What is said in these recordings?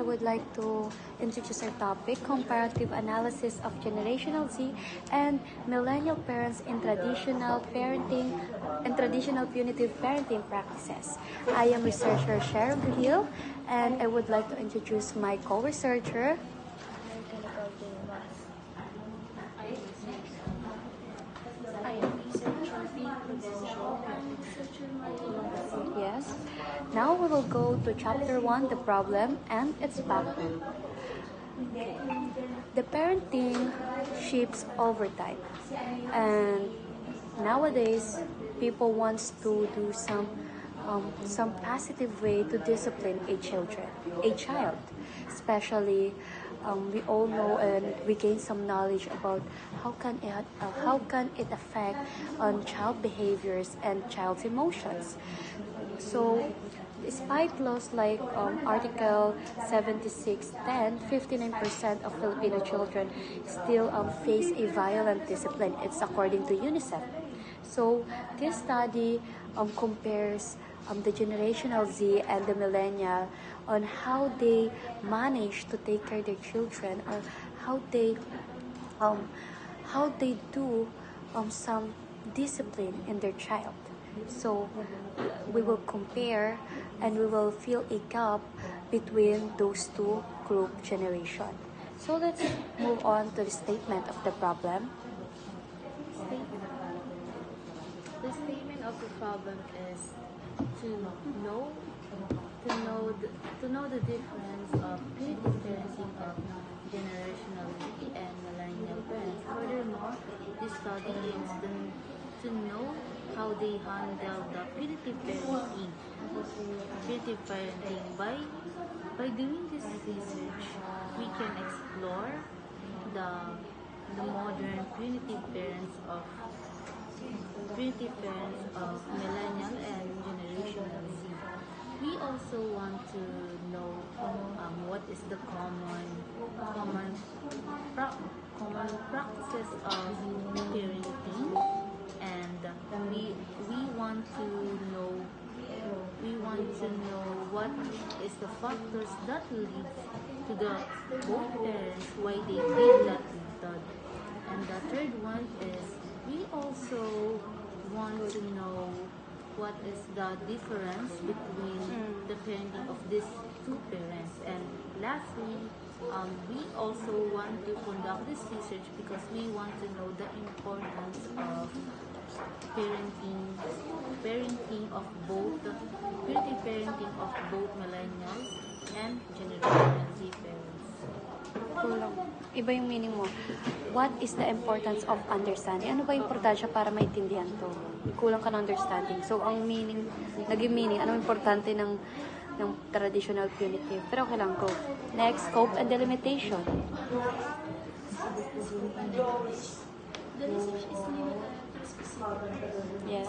I would like to introduce our topic, comparative analysis of generational Z and millennial parents in traditional parenting and traditional punitive parenting practices. I am researcher Sharon Hill and I would like to introduce my co-researcher, Yes. Now we will go to chapter 1, the problem and its background. The parenting shifts over time. And nowadays, people wants to do some um, some positive way to discipline a children, a child. Especially, um, we all know and we gain some knowledge about how can it uh, how can it affect on child behaviors and child's emotions. So, despite laws like um, Article 7610, 59% of Filipino children still um, face a violent discipline. It's according to UNICEF. So, this study um, compares um, the generational Z and the millennial on how they manage to take care of their children or how they um, how they do um, some discipline in their child. So we will compare and we will fill a gap between those two group generation. So let's move on to the statement of the problem. The statement of the problem is to know to know the, to know the difference of punitive parenting of generational and millennial parents. Furthermore, this study aims to, to know how they handle the punitive parenting. Punitive parenting by by doing this research, we can explore the the modern punitive parents of punitive parents of millennial and generational Z. We also want to know um, what is the common common pra- common practices of parenting, and we we want to know we want to know what is the factors that lead to the both parents why they did that method. And the third one is we also want to know what is the difference between the parenting of these two parents. And lastly, um, we also want to conduct this research because we want to know the importance of parenting parenting of both parenting parenting of both millennials and generation Z parents. Kulang. Iba yung meaning mo. What is the importance of understanding? Ano ba yung importansya para maintindihan to? Kulang ka ng understanding. So, ang meaning, naging meaning, ano importante ng ng traditional punitive. Pero okay lang, go. Next, scope and delimitation. Specific Yes.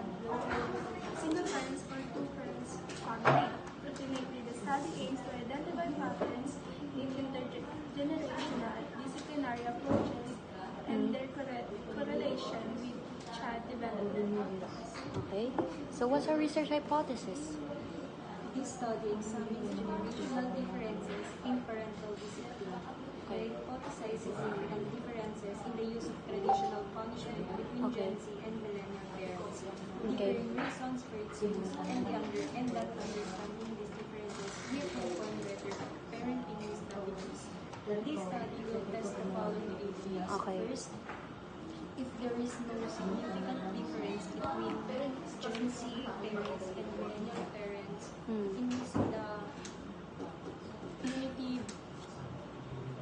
Okay. So, what's our research hypothesis? This study examines generational differences in parental discipline. The hypothesis significant differences in the use of traditional punishment between Okay. Gen Z and millennial parents. Okay. Differing reasons for its use and, the under, and that understanding these differences will inform better parenting strategies. This study will test the following areas. Okay. First, if there is no significant difference between Gen Z parents and millennial parents Hmm. in the punitive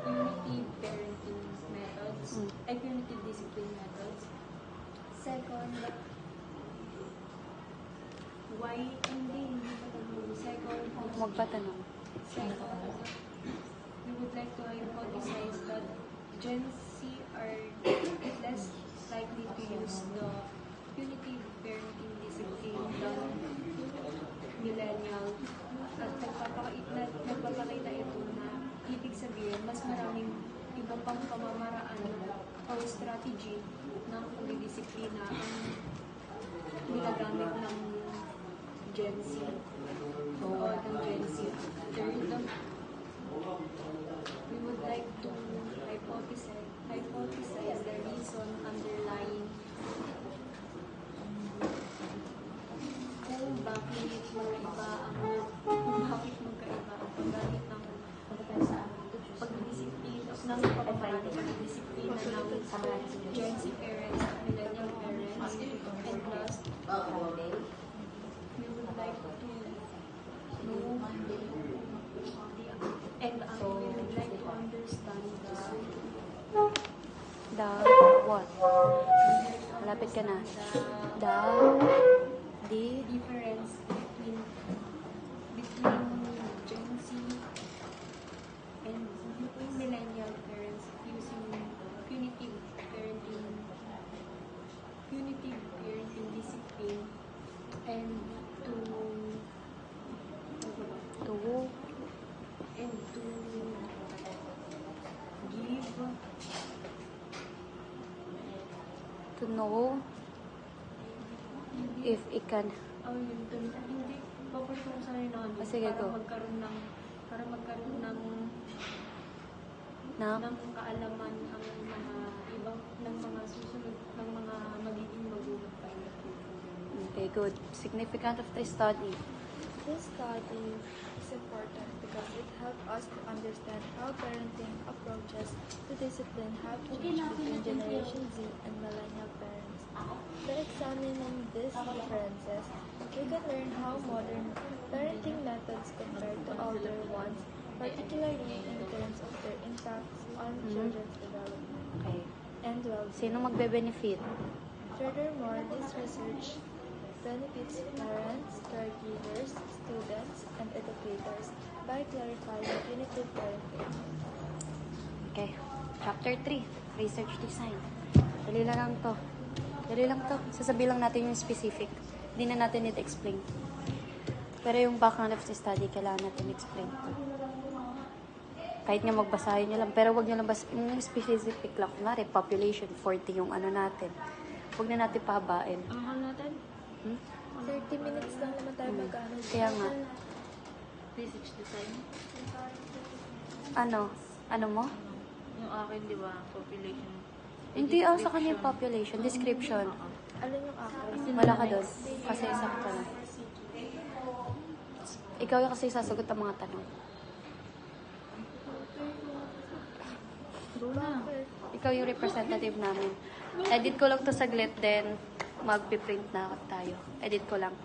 punitive parenting methods, Mm. ay punitive discipline methods. Second, why hindi, hindi pa tayo. Second, Huwag pa tanong. second, we would like to hypothesize that Gen Z are less likely to use the punitive parenting discipline than millennial. At nagpapakita, nagpapakita ito na ibig sabihin, mas maraming iba pang pamamaraan o strategy ng pagdidisiplina ang ginagamit ng Gen Z o ng Gen Z. Third, pagdidisiplina ng pamamaraan ng pagdidisiplina ng Gen Z parents at millennial parents and plus we would like to know and uh, we would like to understand the The what? Malapit ka na. The, the, difference between between Gen Z and between millennial parents using punitive parenting punitive parenting discipline and to to, and to give to know if it can, oh yun hindi papunta sa rin namin Ah, sige, para go. magkaroon ng para magkaroon ng na, ng kaalaman ang mga ibang ng mga susunod ng mga magiging magulang pa the okay, good. Significant of the study. This study is important because it helps us to understand how parenting approaches to discipline have changed between Generation Z and millennial parents. By examining these differences, we can learn how modern parenting methods compare to older ones, particularly in terms of their impacts on children's development Okay. and well-being. Sino magbe-benefit? Furthermore, this research benefits parents, caregivers, students, and educators by clarifying punitive parenting. Okay. Chapter 3, Research Design. Dali lang lang to. Dali lang to. Sasabihin lang natin yung specific. Hindi na natin need explain. Pero yung background of the study, kailangan natin explain. Kahit nga magbasahin nyo lang. Pero wag nyo lang bas yung specific lang. Kunwari, population, 40 yung ano natin. Huwag na natin pahabain. Natin? Hmm? 30 minutes lang naman tayo mag-ano. Kaya nga. Research design. Ano? Ano mo? Yung akin, di ba, population. Hindi, ah, sa kanya yung population. Description. Alin yung ako? Wala ka doon. Kasi isang tanong. Ikaw yung kasi sasagot ang mga tanong. Na. Ikaw yung representative namin. Edit ko lang to saglit, then magpiprint na tayo. Edit ko lang.